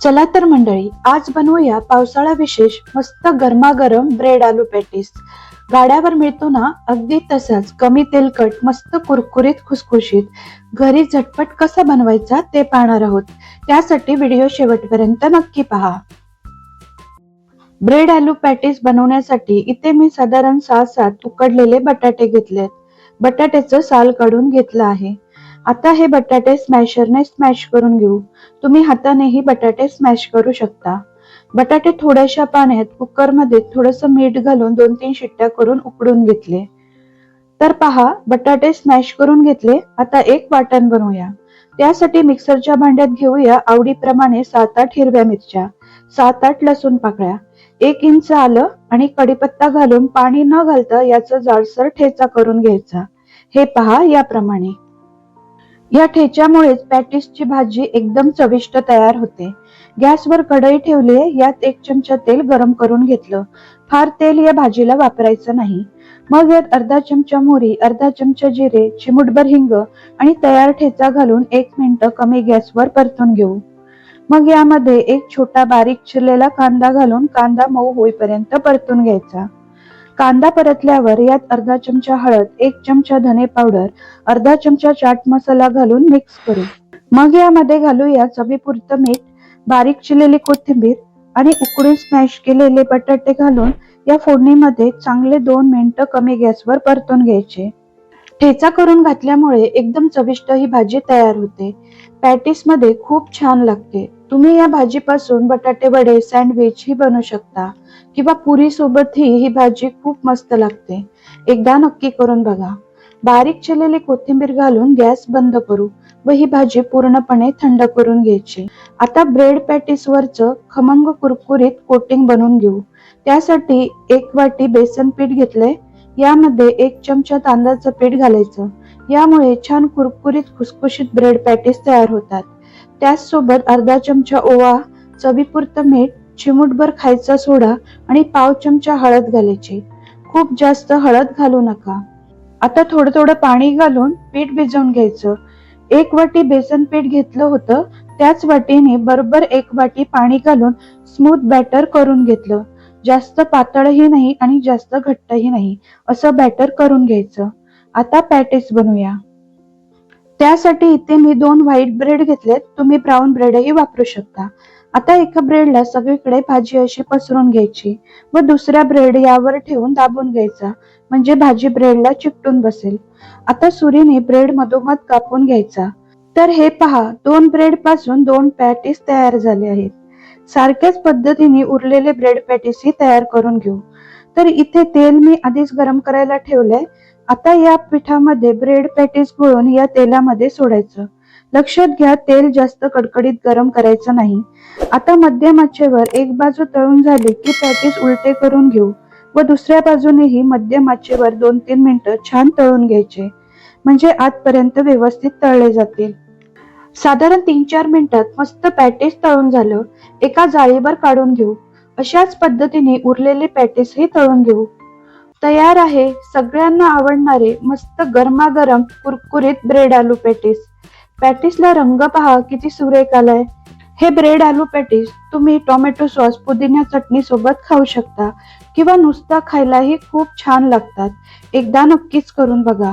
चला तर मंडळी आज बनवूया पावसाळा विशेष मस्त गरमागरम ब्रेड आलू पॅटीस गाड्यावर मिळतो ना अगदी तसाच कमी तेलकट मस्त कुरकुरीत खुसखुशीत. घरी झटपट कसा बनवायचा ते पाहणार आहोत. त्यासाठी व्हिडिओ शेवटपर्यंत नक्की पहा. ब्रेड आलू पॅटीस बनवण्यासाठी इथे मी साधारण सहा सात उकडलेले बटाटे घेतलेत. बटाट्याचं साल काढून घेतलं आहे. आता हे बटाटे स्मॅशरने स्मॅश करून घेऊ. तुम्ही हातानेही बटाटे स्मॅश करू शकता. बटाटे थोड्याशा पाण्यात कुकरमध्ये थोडस मीठ घालून दोन तीन शिट्ट्या करून उकडून घेतले. तर पहा बटाटे स्मॅश करून घेतले. आता एक वाटण बनवूया. त्यासाठी मिक्सरच्या भांड्यात घेऊया आवडीप्रमाणे सात आठ हिरव्या मिरच्या. सात आठ लसूण पाकळ्या. एक इंच आलं आणि कडीपत्ता घालून पाणी न घालता याचा जाडसर ठेचा करून घ्यायचा. हे पहा याप्रमाणे. या ठेच्यामुळेच पॅटिसची भाजी एकदम चविष्ट तयार होते. गॅसवर कढई ठेवली यात एक चमचा तेल गरम करून घेतलं. फार तेल या भाजीला वापरायचं नाही. मग यात अर्धा चमचा मोहरी अर्धा चमचा जिरे चिमुटभर हिंग आणि तयार ठेचा घालून एक मिनिट कमी गॅसवर परतून घेऊ. मग यामध्ये एक छोटा बारीक चिरलेला कांदा घालून कांदा मऊ होईपर्यंत परतून घ्यायचा. कांदा परतल्यावर यात अर्धा चमचा हळद एक चमचा धने पावडर अर्धा चमचा चाट मसाला घालून मिक्स करू. मग यामध्ये घालूया चवीपुरतं मीठ बारीक चिरलेली कोथिंबीर आणि उकडून स्मॅश केलेले बटाटे घालून या फोडणीमध्ये चांगले दोन मिनिटं कमी गॅसवर परतून घ्यायचे. ठेचा करून घातल्यामुळे एकदम चविष्ट ही भाजी तयार होते. पॅटीसमध्ये खूप छान लागते. तुम्ही या भाजीपासून बटाटे वडे सँडविच ही बनवू शकता किंवा पुरी सोबतही ही भाजी खूप मस्त लागते. एकदा नक्की करून बघा. बारीक चिरलेली कोथिंबीर घालून गॅस बंद करू व ही भाजी पूर्णपणे थंड करून घ्यायची. आता ब्रेड पॅटीस वरच खमंग कुरकुरीत कोटिंग बनवून घेऊ. त्यासाठी एक वाटी बेसन पीठ घेतलंय. यामध्ये एक चमचा तांदळाचं पीठ घालायचं. यामुळे छान कुरकुरीत खुसखुशीत ब्रेड पॅटीस तयार होतात. त्याचसोबत अर्धा चमचा ओवा चवीपुरतं मीठ चिमूटभर खायचा सोडा आणि पाव चमचा हळद घालायची. खूप जास्त हळद घालू नका. आता थोडं थोडं पाणी घालून पीठ भिजवून घ्यायचं. एक वाटी बेसन पीठ घेतलं होतं त्याच वाटीने बरोबर एक वाटी पाणी घालून स्मूथ बॅटर करून घेतलं. जास्त पातळही नाही आणि जास्त घट्टही नाही. असं बॅटर करून घ्यायचं. आता पॅटीस बनवूया. त्यासाठी इथे मी दोन व्हाईट ब्रेड घेतलेत. तुम्ही ब्राऊन ब्रेडही वापरू शकता. आता एका ब्रेडला सगळीकडे भाजी अशी पसरून घ्यायची व दुसऱ्या ब्रेड यावर ठेवून दाबून घ्यायचा. म्हणजे भाजी ब्रेडला चिकटून बसेल. आता सुरीने ब्रेड मधोमध कापून घ्यायचा. तर हे पहा दोन ब्रेडपासून दोन पॅटीस तयार झाले आहेत. सारख्याच पद्धतीने उरलेले ब्रेड पॅटीसही तयार करून घेऊ. तर इथे तेल मी आधीच गरम करायला ठेवलंय. आता या पिठामध्ये ब्रेड पॅटीस घोळून या तेलामध्ये सोडायचं. लक्षात घ्या तेल जास्त कडकडीत गरम करायचं नाही. आता मध्यम आचेवर एक बाजू तळून झाली की पॅटीस उलटे करून घेऊ व दुसऱ्या बाजूनेही मध्यम आचेवर दोन तीन मिनिटं छान तळून घ्यायचे. म्हणजे आतपर्यंत व्यवस्थित तळले जातील. साधारण तीन चार मिनिटात मस्त पॅटीस तळून झालं. एका जाळीवर काढून घेऊ. अशाच पद्धतीने उरलेले पॅटीसही तळून घेऊ. तयार आहे सगळ्यांना आवडणारे मस्त गरमागरम कुरकुरीत ब्रेड आलू पॅटीस. पॅटीसला रंग पहा किती सुरेख आलाय. हे ब्रेड आलू पॅटीस तुम्ही टोमॅटो सॉस पुदिना चटणी सोबत खाऊ शकता किंवा नुसता खायलाही खूप छान लागतात. एकदा नक्कीच करून बघा.